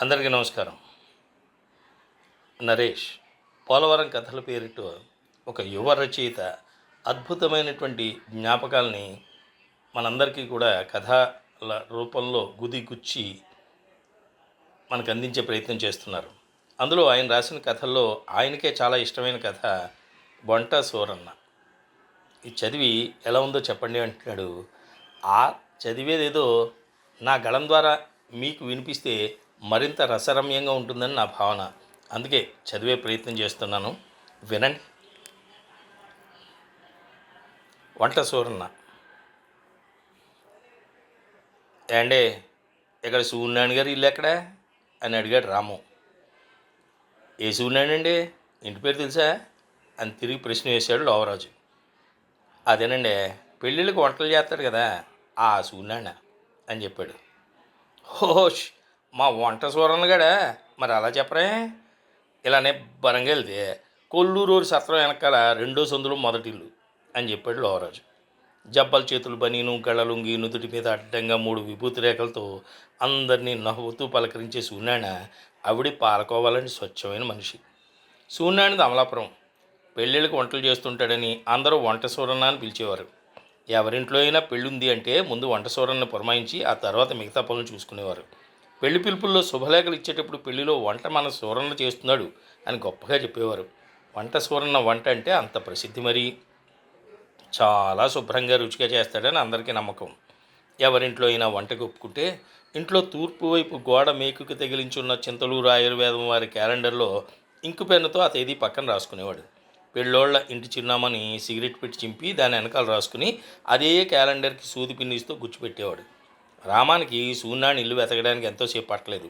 అందరికీ నమస్కారం. నరేష్ పోలవరం కథల పేరిట ఒక యువ రచయిత అద్భుతమైనటువంటి జ్ఞాపకాలని మనందరికీ కూడా కథల రూపంలో గుదిగుచ్చి మనకు అందించే ప్రయత్నం చేస్తున్నారు. అందులో ఆయన రాసిన కథల్లో ఆయనకే చాలా ఇష్టమైన కథ బొంట సూరన్న. ఈ చదివి ఎలా ఉందో చెప్పండి అంటున్నాడు. ఆ చదివేదేదో నా గళం ద్వారా మీకు వినిపిస్తే మరింత రసరమ్యంగా ఉంటుందని నా భావన. అందుకే చదివే ప్రయత్నం చేస్తున్నాను. వినండి. వంట సూరన్న. ఏండే ఇక్కడ సూర్యనారాయణ గారు ఇల్లు ఎక్కడ? అని అడిగాడు రాము. ఏ సూర్యనారాయణ ఇంటి పేరు తెలుసా? అని తిరిగి ప్రశ్న వేశాడు లోవరాజు. అదేనండి పెళ్ళిళ్ళకి వంటలు చేస్తారు కదా ఆ సూర్యనారాయణ అని చెప్పాడు. హోష్ మా వంట సూరన్నగాడా మరి అలా చెప్పరే? ఇలానే బరంగా వెళ్తే కొల్లూరు సత్రం వెనకాల రెండో సందులో మొదటిల్లు అని చెప్పాడు లోవరాజు. జబ్బల చేతులు బనీను గళ్ళలుంగి నుదుటి మీద అడ్డంగా మూడు విభూతి రేఖలతో అందరినీ నవ్వుతూ పలకరించే సూర్యాయన ఆవిడ పాలకోవాలని స్వచ్ఛమైన మనిషి. సూర్యాయనది అమలాపురం. పెళ్ళిళ్ళకి వంటలు చేస్తుంటాడని అందరూ వంట సూరన్న అని పిలిచేవారు. ఎవరింట్లో అయినా పెళ్ళుంది అంటే ముందు వంట సూరన్న పురమాయించి ఆ తర్వాత మిగతా పనులు చూసుకునేవారు. పెళ్ళి పిలుపుల్లో శుభలేఖలు ఇచ్చేటప్పుడు పెళ్ళిలో వంట మన సూరన్న చేస్తున్నాడు అని గొప్పగా చెప్పేవారు. వంట సూరన్న వంట అంటే అంత ప్రసిద్ధి మరి. చాలా శుభ్రంగా రుచిగా చేస్తాడని అందరికీ నమ్మకం. ఎవరింట్లో అయినా వంటకు ఒప్పుకుంటే ఇంట్లో తూర్పు వైపు గోడ మేకుకి తగిలించున్న చింతలూరు ఆయుర్వేదం వారి క్యాలెండర్లో ఇంకు పెన్నుతో ఆ తేదీ పక్కన రాసుకునేవాడు. పెళ్ళోళ్ళ ఇంటి చిరునామాని సిగరెట్ పెట్టి చింపి దాని వెనకాల రాసుకుని అదే క్యాలెండర్కి సూది పిన్నిస్తూ గుచ్చిపెట్టేవాడు రామానికి సూర్యనారాయణ ఇల్లు వెతకడానికి ఎంతోసేపు పట్టలేదు.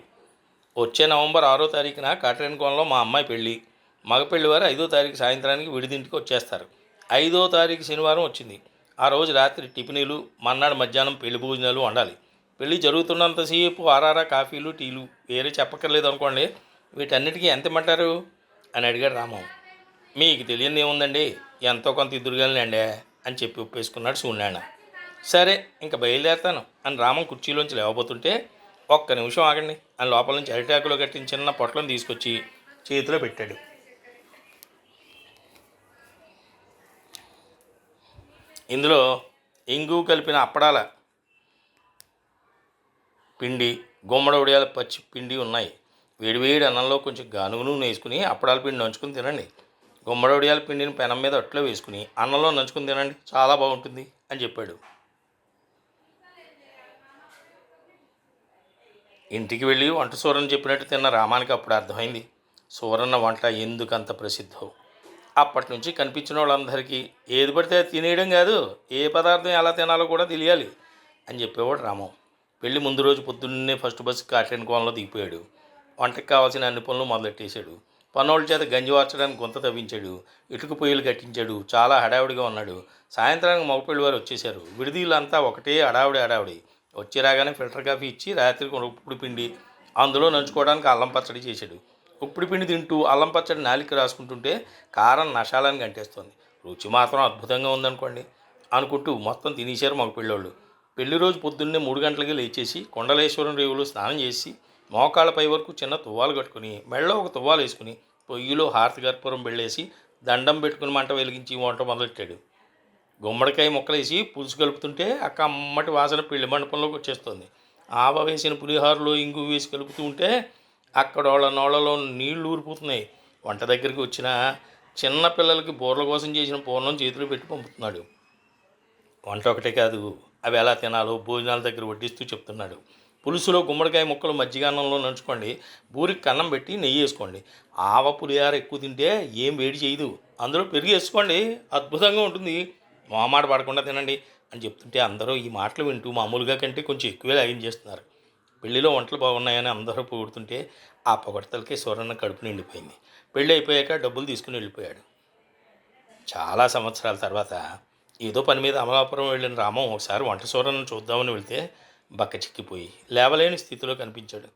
వచ్చే నవంబర్ ఆరో తారీఖున కాటరేనికోనలో మా అమ్మాయి పెళ్ళి. మగపెళ్ళి వారు ఐదో తారీఖు సాయంత్రానికి విడిదింటికి వచ్చేస్తారు. ఐదో తారీఖు శనివారం వచ్చింది. ఆ రోజు రాత్రి టిఫినీలు మన్నాడు మధ్యాహ్నం పెళ్ళి భోజనాలు వండాలి. పెళ్ళి జరుగుతున్నంతసేపు ఆరారా కాఫీలు టీలు వేరే చెప్పక్కర్లేదు అనుకోండి. వీటన్నిటికీ ఎంత ఇమ్మంటారు? అని అడిగాడు రామం. మీకు తెలియదు ఏముందండి? ఎంతో కొంత ఇద్దరుగాలండి అని చెప్పి ఒప్పేసుకున్నాడు సూర్యనారాయణ సరే ఇంకా బయలుదేరతాను అని రామం కుర్చీలోంచి లేవబోతుంటే ఒక్క నిమిషం ఆగండి అని లోపల నుంచి అరిటాకులో కట్టిన చిన్న పొట్లను తీసుకొచ్చి చేతిలో పెట్టాడు. ఇందులో ఇంగు కలిపిన అప్పడాల పిండి గుమ్మడి ఉడియాల పచ్చి పిండి ఉన్నాయి. వేడివేడి అన్నంలో కొంచెం గానుగు నూనె వేసుకుని అప్పడాల పిండి నంచుకుని తినండి. గుమ్మడి ఉడియాల పిండిని పెనం మీద అట్లో వేసుకుని అన్నంలో నంచుకుని తినండి. చాలా బాగుంటుంది అని చెప్పాడు. ఇంటికి వెళ్ళి వంట సూరన్న చెప్పినట్టు తిన్న రామానికి అప్పుడు అర్థమైంది. సూరన్న వంట ఎందుకంత ప్రసిద్ధం. అప్పటి నుంచి కనిపించిన వాళ్ళందరికీ ఏది పడితే అది తినేయడం కాదు ఏ పదార్థం ఎలా తినాలో కూడా తెలియాలి అని చెప్పేవాడు రామం. పెళ్ళి ముందు రోజు పొద్దున్నే ఫస్ట్ బస్సు కాటన్ కోణంలో దిగిపోయాడు. వంటకి కావాల్సిన అన్ని పనులు మొదలెట్టేశాడు. పనోళ్ళ చేత గంజి వార్చడానికి గుంత తవ్వించాడు. ఇటుక పొయ్యిలు కట్టించాడు. చాలా హడావుడిగా ఉన్నాడు. సాయంత్రానికి మగపిల్లి వారు వచ్చేశారు. విడిదీలంతా ఒకటే హడావుడి హడావుడి. వచ్చి రాగానే ఫిల్టర్ కాఫీ ఇచ్చి రాత్రికి ఉప్పుడు పిండి అందులో నంచుకోవడానికి అల్లం పచ్చడి చేశాడు. ఉప్పుడు పిండి తింటూ అల్లం పచ్చడి నాలికి రాసుకుంటుంటే కారం నషాలని గంటేస్తుంది. రుచి మాత్రం అద్భుతంగా ఉందనుకోండి అనుకుంటూ మొత్తం తినేశారు మాకు పెళ్ళోళ్ళు పెళ్ళి రోజు పొద్దున్నే మూడు గంటలకి లేచేసి కొండలేశ్వరం రేవులో స్నానం చేసి మోకాళ్ళపై వరకు చిన్న తువ్వాలు కట్టుకుని మెళ్ళలో ఒక తువ్వాలు వేసుకుని పొయ్యిలో హారతి కర్పూరం వెళ్ళేసి దండం పెట్టుకుని మంట వెలిగించి వంట మొదలెట్టాడు. గుమ్మడికాయ ముక్కలేసి పులుసు కలుపుతుంటే ఆ కమ్మటి వాసన పెళ్ళి మండపంలోకి వచ్చేస్తుంది. ఆవ వేసిన పులిహోరలో ఇంగు వేసి కలుపుతూ ఉంటే అక్కడ వాళ్ళ నోళ్ళలో నీళ్ళు ఊరిపోతున్నాయి. వంట దగ్గరికి వచ్చిన చిన్న పిల్లలకి బోర్ల కోసం చేసిన పూర్ణం చేతిలో పెట్టి పంపుతున్నాడు. వంట ఒకటే కాదు అవి ఎలా తినాలో భోజనాల దగ్గర వడ్డిస్తూ చెప్తున్నాడు. పులుసులో గుమ్మడికాయ ముక్కలు మజ్జిగాన్నంలో నంచుకోండి. బూరికి కన్నం పెట్టి నెయ్యి వేసుకోండి. ఆవ పులిహార ఎక్కువ తింటే ఏం వేడి చేయదు. అందులో పెరిగి వేసుకోండి. అద్భుతంగా ఉంటుంది. మొహమాట పడకుండా తినండి అని చెప్తుంటే అందరూ ఈ మాటలు వింటూ మామూలుగా కంటే కొంచెం ఎక్కువే లాగించేస్తున్నారు పెళ్ళిలో వంటలు బాగున్నాయని అందరూ పొగుడుతుంటే ఆ పొగడతలకే సూరన్న కడుపు నిండిపోయింది. పెళ్ళి అయిపోయాక డబ్బులు తీసుకుని వెళ్ళిపోయాడు. చాలా సంవత్సరాల తర్వాత ఏదో పని మీద అమలాపురం వెళ్ళిన రామం ఒకసారి వంట సూరన్న చూద్దామని వెళ్తే బక్క చిక్కిపోయి లేవలేని స్థితిలో కనిపించాడు.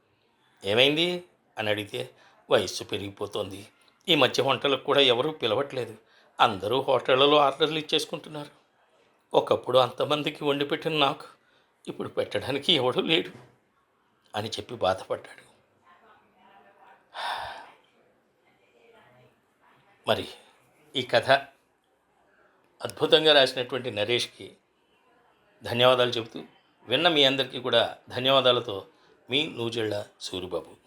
ఏమైంది? అని అడిగితే వయస్సు పెరిగిపోతోంది. ఈ మధ్య వంటలకు కూడా ఎవరూ పిలవట్లేదు. అందరూ హోటళ్ళలో ఆర్డర్లు ఇచ్చేసుకుంటున్నారు. ఒకప్పుడు అంతమందికి వండి పెట్టిన నాకు ఇప్పుడు పెట్టడానికి ఎవడు లేడు అని చెప్పి బాధపడ్డాడు. మరి ఈ కథ అద్భుతంగా రాసినటువంటి నరేష్కి ధన్యవాదాలు చెబుతూ విన్న మీ అందరికీ కూడా ధన్యవాదాలతో మీ నూజిళ్ళ సూరిబాబు.